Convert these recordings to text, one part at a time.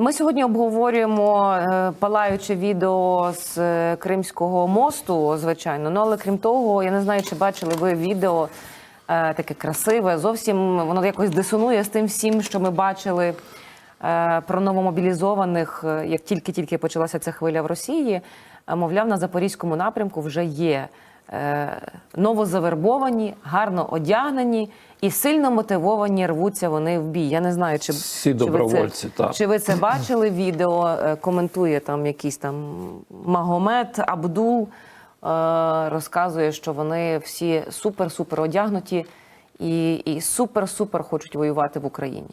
Ми сьогодні обговорюємо е, палаюче відео з е, Кримського мосту, звичайно. Ну але крім того, я не знаю, чи бачили ви відео е, таке красиве. Зовсім воно якось дисонує з тим всім, що ми бачили про новомобілізованих, як тільки-тільки почалася ця хвиля в Росії. Мовляв, на запорізькому напрямку вже є новозавербовані, гарно одягнені і сильно мотивовані рвуться вони в бій. Я не знаю, чи Всі чи ви це- так. Чи ви це бачили? Відео е, коментує там якийсь там Магомед Абдул, е, розказує, що вони всі супер-супер одягнуті і, і супер-супер хочуть воювати в Україні.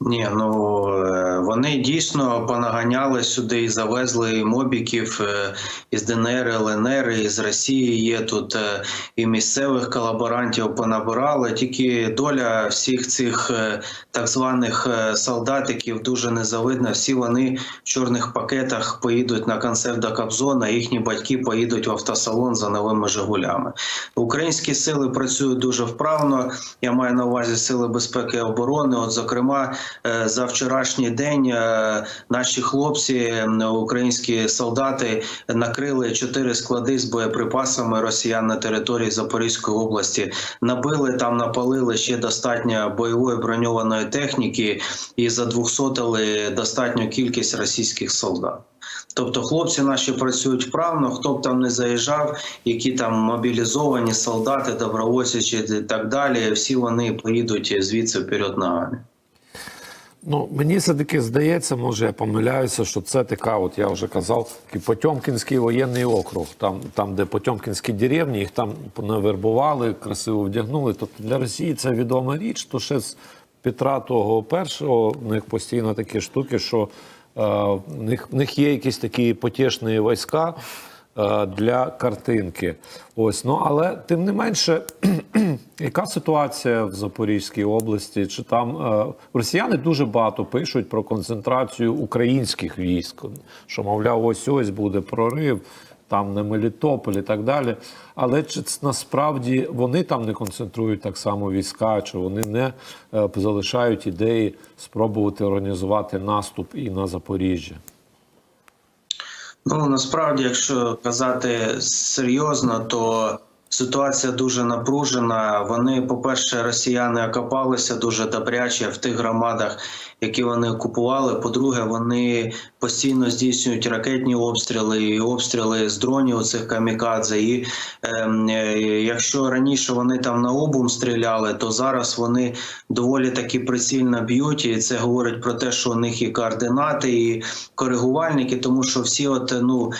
Ні, ну е, вони дійсно понаганяли сюди і завезли мобіків е, із ДНР, ЛНР, із Росії. Є тут е, і місцевих колаборантів понабирали. Тільки доля всіх цих е, так званих солдатиків дуже незавидна. Всі вони в чорних пакетах поїдуть на концерт до Кобзона. Їхні батьки поїдуть в автосалон за новими Жигулями. Українські сили працюють дуже вправно. Я маю на увазі сили безпеки і оборони. От, зокрема, за вчорашній день е, наші хлопці, українські солдати, накрили чотири склади з боєприпасами росіян на території Запорізької області. Набили там, напалили ще достатньо бойової броньованої техніки і задвухсотили достатню кількість російських солдат. Тобто хлопці наші працюють вправно, хто б там не заїжджав, які там мобілізовані солдати, добровольці чи так далі. Всі вони поїдуть звідси вперед ногами. Ну, мені все-таки здається, може я помиляюся, що це така, от я вже казав, такий Потьомкінський воєнний округ, там, там де Потьомкінські деревні, їх там навербували, красиво вдягнули. Тобто для Росії це відома річ, то ще з Петра того першого в них постійно такі штуки, що е, в, них, в них є якісь такі потішні війська е, для картинки. Ось, ну але тим не менше, яка ситуація в Запорізькій області? Чи там е, росіяни дуже багато пишуть про концентрацію українських військ, що мовляв, ось ось буде прорив. Там на Мелітополь і так далі. Але чи насправді вони там не концентрують так само війська, чи вони не е, залишають ідеї спробувати організувати наступ і на Запоріжжя? Ну насправді, якщо казати серйозно, то ситуація дуже напружена. Вони, по-перше, росіяни окопалися дуже добряче в тих громадах, які вони окупували. По-друге, вони постійно здійснюють ракетні обстріли і обстріли з дронів цих камікадзе. І ем, е, якщо раніше вони там на обум стріляли, то зараз вони доволі таки прицільно б'ють. І це говорить про те, що у них і координати, і коригувальники, тому що всі, от ну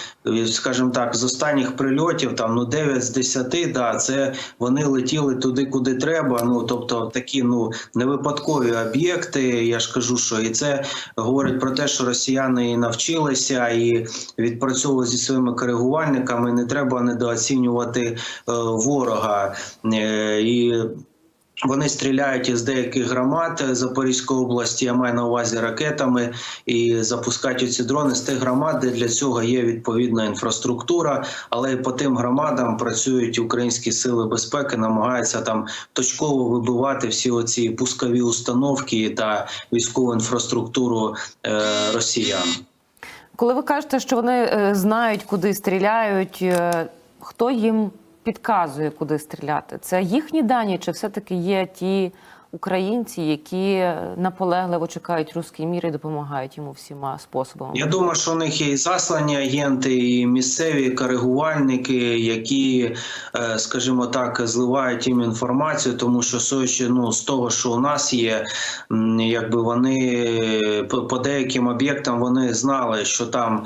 скажімо так, з останніх прильотів, там ну 9 з 10, да, це вони летіли туди, куди треба. Ну тобто такі ну не випадкові об'єкти. Я ж кажу, що і це говорить про те, що росіяни і навчилися і відпрацьовують зі своїми коригувальниками. Не треба недооцінювати е, ворога Е, і. Вони стріляють із деяких громад Запорізької області, я маю на увазі ракетами, і запускають ці дрони з тих громад, де для цього є відповідна інфраструктура. Але по тим громадам працюють українські сили безпеки, намагаються там точково вибивати всі оці пускові установки та військову інфраструктуру е, росіян. Коли ви кажете, що вони е, знають, куди стріляють, е, хто їм підказує, куди стріляти? Це їхні дані, чи все-таки є ті українці, які наполегливо чекають руський мір і допомагають йому всіма способами? Я думаю, що у них є і заслані агенти, і місцеві коригувальники, які, е, скажімо так, зливають їм інформацію, тому що судячи, ну, з того, що у нас є, якби вони по, по деяким об'єктам вони знали, що там.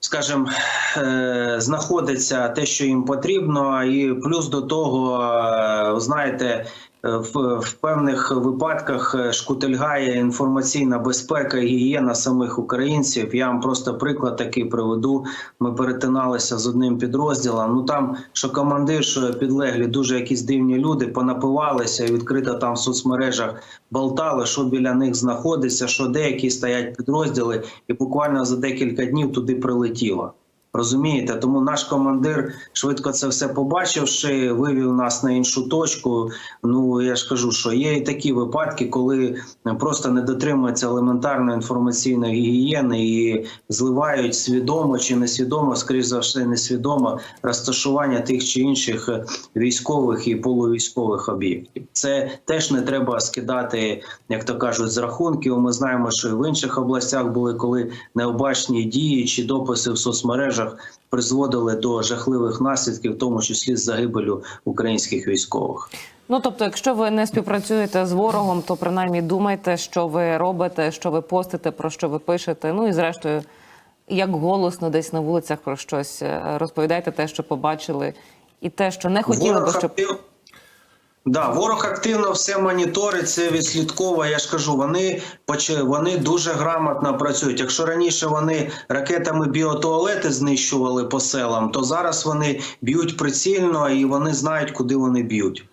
Скажімо, е, знаходиться те, що їм потрібно, і плюс до того, е, знаєте, в, в певних випадках е, шкутильгає інформаційна безпека і гігієна самих українців. Я вам просто приклад такий приведу. Ми перетиналися з одним підрозділом. Ну там що командир, що підлеглі, дуже якісь дивні люди понапивалися і відкрито там в соцмережах болтали, що біля них знаходиться, що деякі стоять підрозділи, і буквально за декілька днів туди прилетіло. Розумієте, тому наш командир швидко це все побачивши, вивів нас на іншу точку. Ну я ж кажу, що є і такі випадки, коли просто не дотримуються елементарної інформаційної гігієни і зливають свідомо чи несвідомо, скоріш за все, несвідомо розташування тих чи інших військових і полувійськових об'єктів. Це теж не треба скидати, як то кажуть, з рахунків. Ми знаємо, що і в інших областях були коли необачні дії чи дописи в соцмережах призводили до жахливих наслідків, в тому числі з загибелю українських військових. Ну тобто, якщо ви не співпрацюєте з ворогом, то принаймні думайте, що ви робите, що ви постите, про що ви пишете. Ну і зрештою, як голосно десь на вулицях про щось е, розповідайте те, що побачили, і те, що не хотіли би, щоб. Да, ворог активно все моніторить, це відслідковує. Я ж кажу, вони вони дуже грамотно працюють. Якщо раніше вони ракетами біотуалети знищували по селам, то зараз вони б'ють прицільно і вони знають, куди вони б'ють.